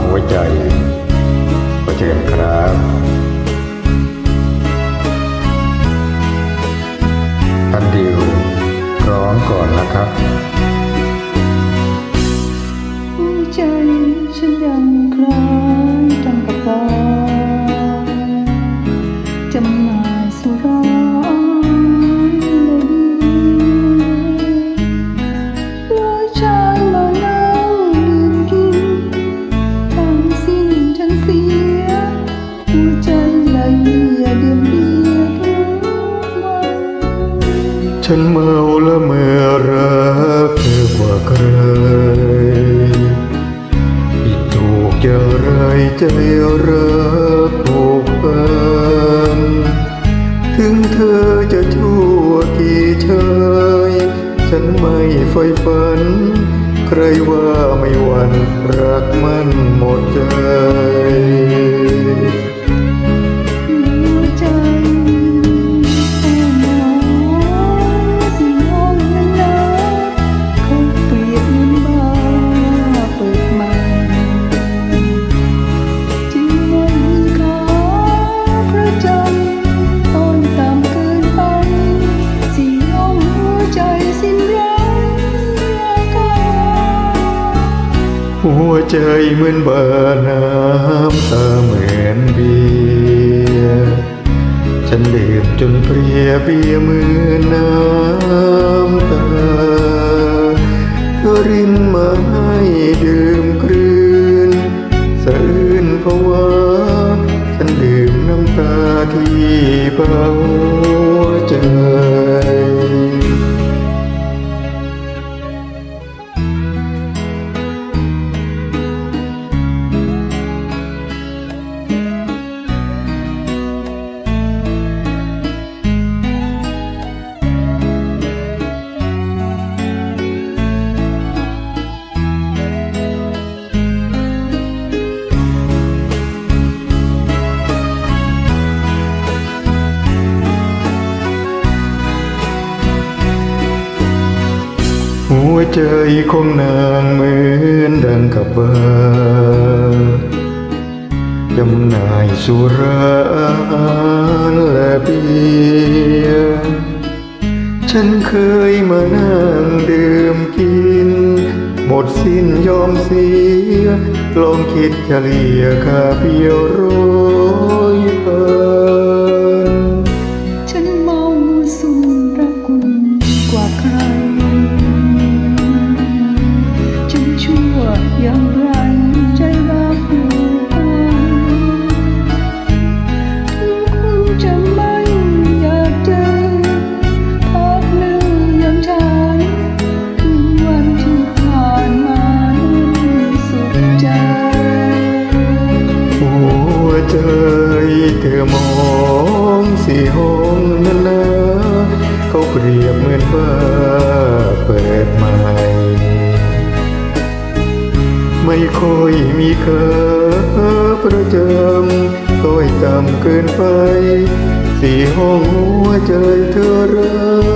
หัวใจก็เชิญครับท่านดิวร้องก่อนนะครับหัวใจฉันยังคล้า ฉันเมาและเมื่อรักเธอกว่าใครผิดถูกจะไรใจรักผูกพันถึงเธอจะชั่วกี่ชายฉันไม่ไฟฝัน ใครว่าไม่หวันรักมันหมดใจ หัวใจเหมือนบาน้ำตาเหมือนเบียฉันดื่มจนเพลียเบียร์มือน้ำตาเธอรินมาให้ดื่มกลืนสะอื้นเพราะว่าฉันดื่มน้ำตาที่เบาใจาและเบียร์ฉันเคยมานั่งดื่มกิน หมดสิ้นยอมเสียลองคิดจะเลียค่าเพียวร ยบเหมือนว่าเปิดใหม่ ไม่ค่อยมีเค่าประจำต้อยตำเกินไป สี่ห้องหัวใจเธอรั